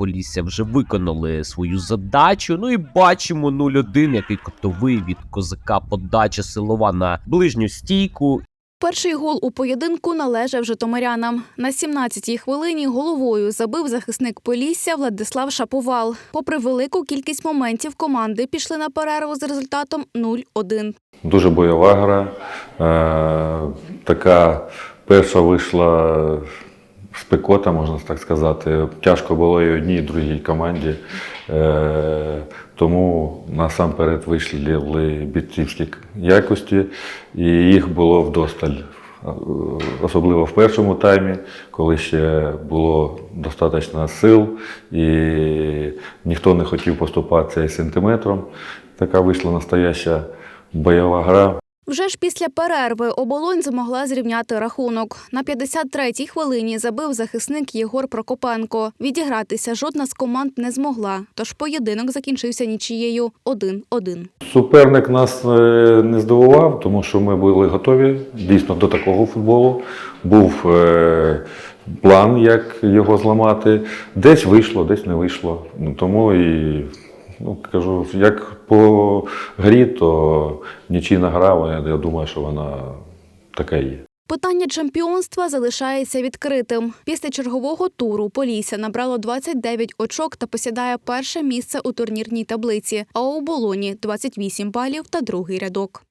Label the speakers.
Speaker 1: Полісся вже виконали свою задачу. Ну і бачимо 0-1, який коптовий від козака подача силова на ближню стійку.
Speaker 2: Перший гол у поєдинку належав житомирянам. На 17-й хвилині головою забив захисник Полісся Владислав Шаповал. Попри велику кількість моментів, команди пішли на перерву з результатом 0-1.
Speaker 3: Дуже бойова гра. Е, така перша вийшла спекота, можна так сказати. Тяжко було і одній, і другій команді. Е, тому насамперед вийшли бійцівські якості, і їх було вдосталь. Особливо в першому таймі, коли ще було достатньо сил, і ніхто не хотів поступатися і сантиметром. Така вийшла настояща бойова гра.
Speaker 2: Вже ж після перерви оболонь змогла зрівняти рахунок. На 53-й хвилині забив захисник Єгор Прокопенко. Відігратися жодна з команд не змогла, тож поєдинок закінчився нічією 1-1.
Speaker 3: Суперник нас е, не здивував, тому що ми були готові дійсно до такого футболу. Був е, план, як його зламати. Десь вийшло, десь не вийшло. Тому і ну, кажу, як по грі, то нічийна гра, я думаю, що вона така є.
Speaker 2: Питання чемпіонства залишається відкритим. Після чергового туру Полісся набрало 29 очок та посідає перше місце у турнірній таблиці, а у Болоні 28 балів та другий рядок.